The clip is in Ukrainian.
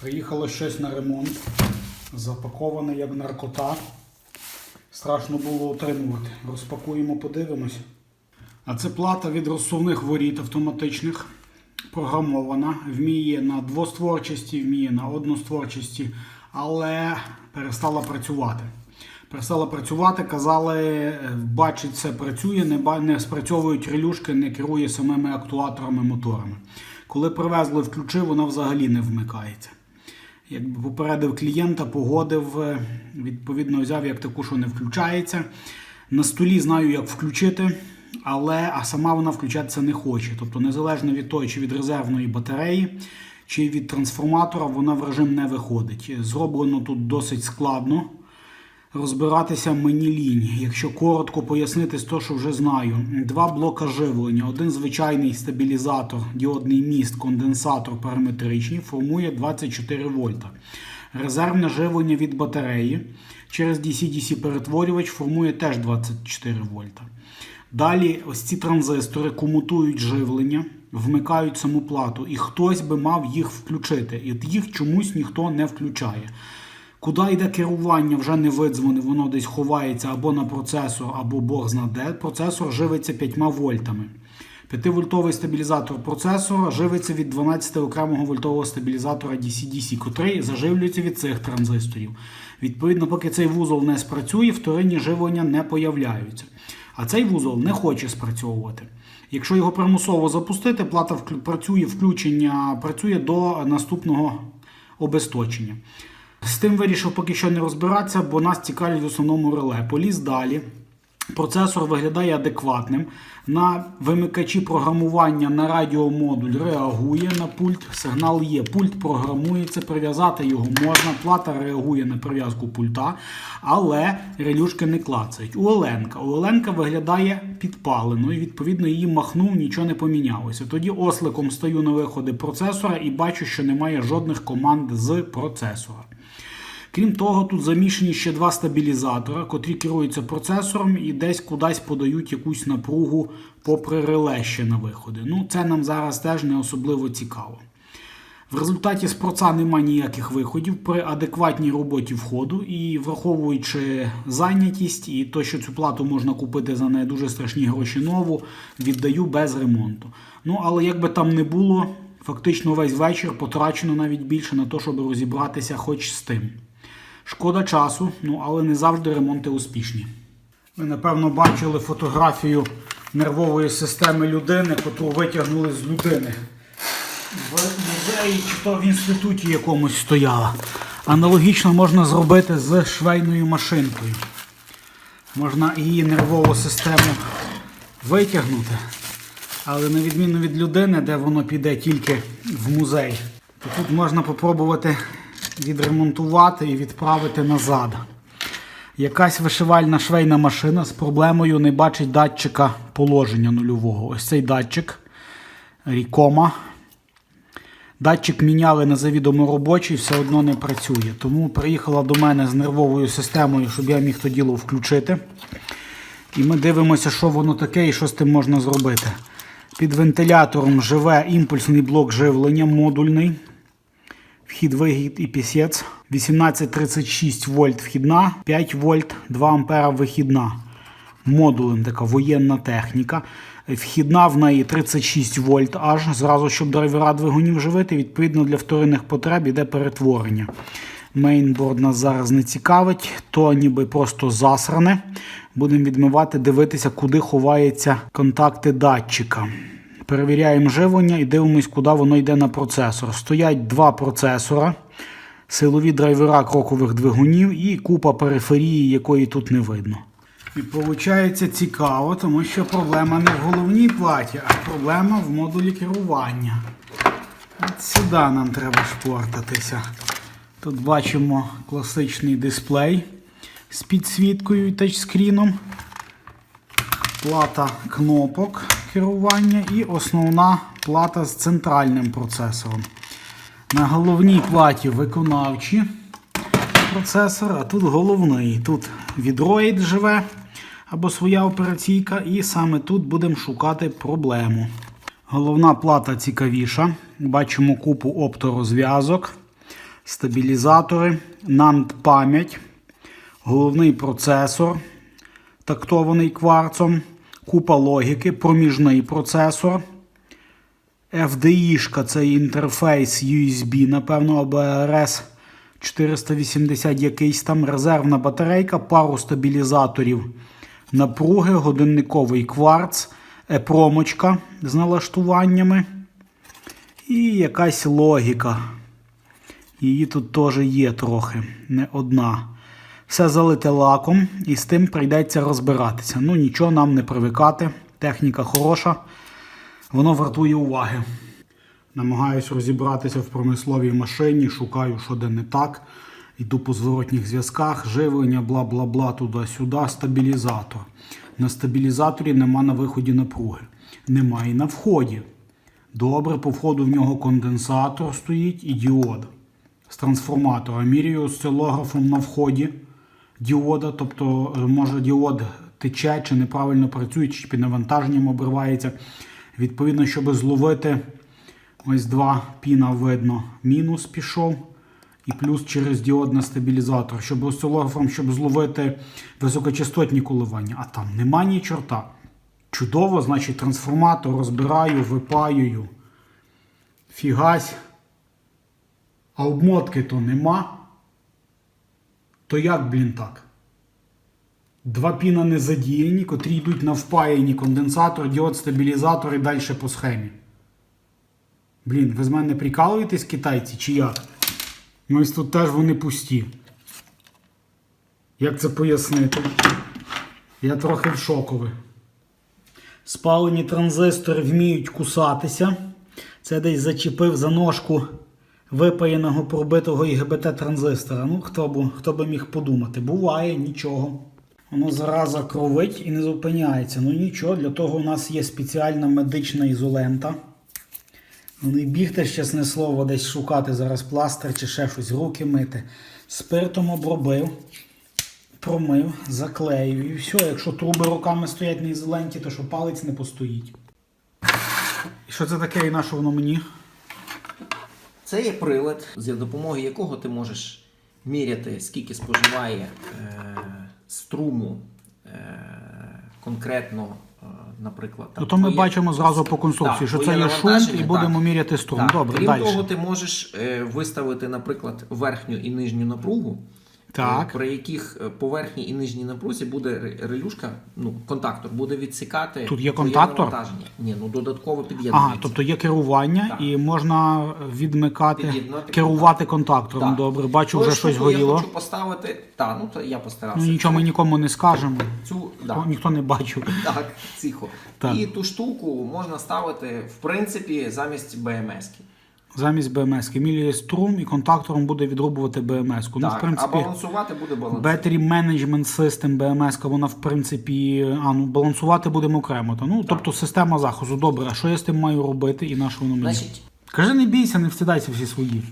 Приїхало щось на ремонт. Запаковане як наркота. Страшно було отримувати. Розпакуємо, подивимось. А це плата від розсувних воріт автоматичних. Програмована. Вміє на двостворчості, вміє на одностворчості, але перестала працювати. Перестала працювати, казали, бачить, все працює, не, не спрацьовують релюшки, не керує самими актуаторами моторами. Коли привезли, включив, вона взагалі не вмикається. Якби попередив клієнта, погодив, е, відповідно взяв як таку, що не включається. На столі знаю, як включити, але а сама вона включатися не хоче. Тобто, незалежно від того, чи від резервної батареї, чи від трансформатора, вона в режим не виходить. Зроблено тут досить складно. Розбиратися мені лінь. Якщо коротко пояснити з того, що вже знаю. Два блока живлення. Один звичайний стабілізатор, діодний міст, конденсатор параметричний формує 24 вольта. Резервне живлення від батареї через DC-DC перетворювач формує теж 24 вольта. Далі ось ці транзистори комутують живлення, вмикають саму плату, і хтось би мав їх включити. І їх чомусь ніхто не включає. Куди йде керування, вже не видзвони, воно десь ховається або на процесор, або Бог зна де. Процесор живиться 5 вольтами. 5-вольтовий стабілізатор процесора живиться від 12 окремого вольтового стабілізатора DC-DC, котрий заживлюється від цих транзисторів. Відповідно, поки цей вузол не спрацює, вторинні живлення не появляються. А цей вузол не хоче спрацьовувати. Якщо його примусово запустити, плата працює, включення працює до наступного обесточення. З тим вирішив поки що не розбиратися, бо нас цікавить в основному реле. Поліз далі. Процесор виглядає адекватним. На вимикачі програмування на радіомодуль реагує на пульт. Сигнал є. Пульт програмується, прив'язати його можна. Плата реагує на прив'язку пульта, але релюшки не клацають. У Оленка. У Оленка виглядає підпаленою. Відповідно, її махнув, нічого не помінялося. Тоді осликом стаю на виходи процесора і бачу, що немає жодних команд з процесора. Крім того, тут замішані ще два стабілізатора, котрі керуються процесором і десь кудись подають якусь напругу попри реле ще на виходи. Ну, це нам зараз теж не особливо цікаво. В результаті з проца немає ніяких виходів при адекватній роботі входу і враховуючи зайнятість і то, що цю плату можна купити за не дуже страшні гроші нову, віддаю без ремонту. Ну, але як би там не було, фактично весь вечір потрачено навіть більше на те, щоб розібратися хоч з тим. Шкода часу, ну але не завжди ремонти успішні. Ви, напевно, бачили фотографію нервової системи людини, яку витягнули з людини. В музеї чи то в інституті якомусь стояла. Аналогічно можна зробити з швейною машинкою. Можна її нервову систему витягнути, але на відміну від людини, де воно піде тільки в музей, то тут можна попробувати відремонтувати і відправити назад. Якась вишивальна швейна машина з проблемою не бачить датчика положення нульового. Ось цей датчик Рікома. Датчик міняли на завідомо робочий, все одно не працює. Тому приїхала до мене з нервовою системою, щоб я міг то діло включити. І ми дивимося, що воно таке і що з тим можна зробити. Під вентилятором живе імпульсний блок живлення модульний. Вхід вихід і пісець. 1836 вольт вхідна, 5 вольт, 2 ампера вихідна. Модулем така воєнна техніка. Вхідна в неї 36 вольт аж, зразу, щоб драйвера двигунів живити. Відповідно, для вторинних потреб іде перетворення. Мейнборд нас зараз не цікавить, то ніби просто засране. Будемо відмивати, дивитися, куди ховаються контакти датчика. Перевіряємо живлення і дивимось, куди воно йде на процесор. Стоять два процесора, силові драйвера крокових двигунів і купа периферії, якої тут не видно. І виходить цікаво, тому що проблема не в головній платі, а проблема в модулі керування. От сюди нам треба шпортатися. Тут бачимо класичний дисплей з підсвіткою і тачскріном плата кнопок керування і основна плата з центральним процесором. На головній платі виконавчі процесор, а тут головний. Тут відроїд живе або своя операційка, і саме тут будемо шукати проблему. Головна плата цікавіша. Бачимо купу опторозв'язок. стабілізатори, NAND пам'ять, головний процесор, тактований кварцом, купа логіки, проміжний процесор. FDI-шка це інтерфейс USB, напевно, ABRS 480 якийсь там, резервна батарейка, пару стабілізаторів напруги, годинниковий кварц, епромочка з налаштуваннями і якась логіка. Її тут теж є трохи, не одна. Все залите лаком, і з тим прийдеться розбиратися. Ну, нічого нам не привикати. Техніка хороша, воно вартує уваги. Намагаюсь розібратися в промисловій машині, шукаю, що де не так. Йду по зворотніх зв'язках, живлення, бла бла бла, туди-сюди, стабілізатор. На стабілізаторі нема на виході напруги. Нема і на вході. Добре, по входу в нього конденсатор стоїть і діод з трансформатора. Міряю осцилографом на вході діода, тобто е, може діод тече чи неправильно працює, чи під навантаженням обривається. Відповідно, щоб зловити ось два піна видно, мінус пішов. І плюс через діод стабілізатор, щоб осцилографом, щоб зловити високочастотні коливання. А там нема ні чорта. Чудово, значить, трансформатор розбираю, випаюю. Фігась. А обмотки то нема. То як, блін, так? Два піна не задіяні, котрі йдуть на впаяні конденсатор, діод, стабілізатор і далі по схемі. Блін, ви з мене прикалуєтесь, китайці, чи як? Ну, ось тут теж вони пусті. Як це пояснити? Я трохи в шокові. Спалені транзистори вміють кусатися. Це десь зачепив за ножку випаяного пробитого ІГБТ транзистора. Ну, хто б, хто би міг подумати. Буває, нічого. Воно зараза кровить і не зупиняється. Ну нічого, для того у нас є спеціальна медична ізолента. Ну, не бігти щасне слово, десь шукати зараз пластир чи ще щось, руки мити. Спиртом обробив, промив, заклеїв і все. Якщо труби руками стоять на ізоленті, то що палець не постоїть. І що це таке і на що воно мені? Це є прилад, за допомогою якого ти можеш міряти, скільки споживає е, струму е, конкретно, е, наприклад. там Ну, то ми твоє- бачимо зразу по конструкції, Так, що це є шум, і будемо так. міряти струм. Так. Добре, Крім далі. того, ти можеш е, виставити, наприклад, верхню і нижню напругу. Так. е, При яких е, по верхній і нижній напрузі буде релюшка, ну, контактор, буде відсікати. Тут є контактор? Ні, ну додатково під'єднується. Ага, тобто є керування Так. і можна відмикати, Під'єднати керувати контактором. Так. Добре, бачу, вже щось штуку Я хочу поставити. Так, ну то я постарався. Ну нічого ми нікому не скажемо. Цю, да. Ніхто не бачив. Так, тихо. Так. І ту штуку можна ставити, в принципі, замість БМС-ки. Замість БМС. Міліє струм і контактором буде відрубувати БМС. Ну, так, в принципі, а балансувати буде баланс. Battery Management System БМС, вона в принципі, а ну балансувати будемо окремо. Та, ну, тобто система захисту. Добре, а що я з тим маю робити і на що воно мені? Значить, Кажи, не бійся, не встидайся всі свої.